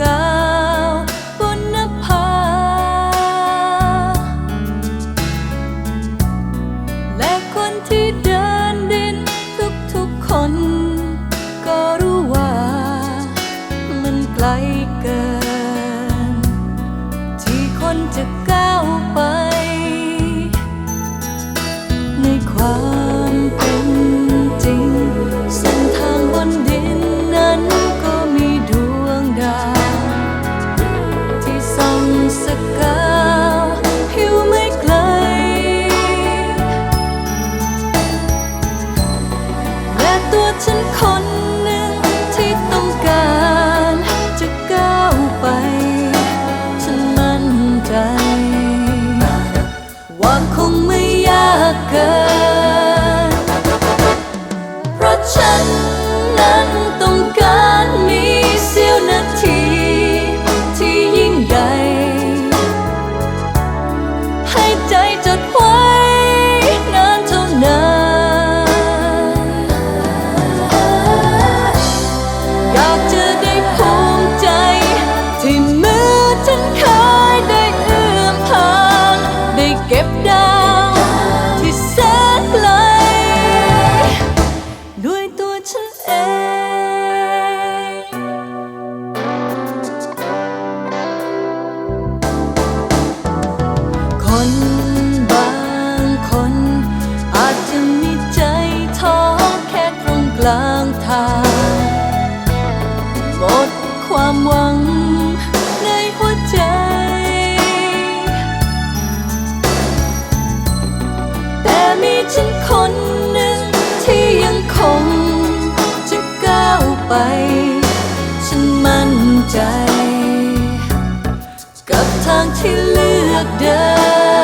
กาวบนนาและคนที่เดินดินทุกทุกคน ก็รู้ว่า มันไกลเกิน ที่คนจะก้าวไป ในความ ฉันคง ความหวังในหัวใจ แต่มีฉันคนหนึ่งที่ยังคงจะก้าวไป ฉันมั่นใจ กับทางที่เลือกเดิน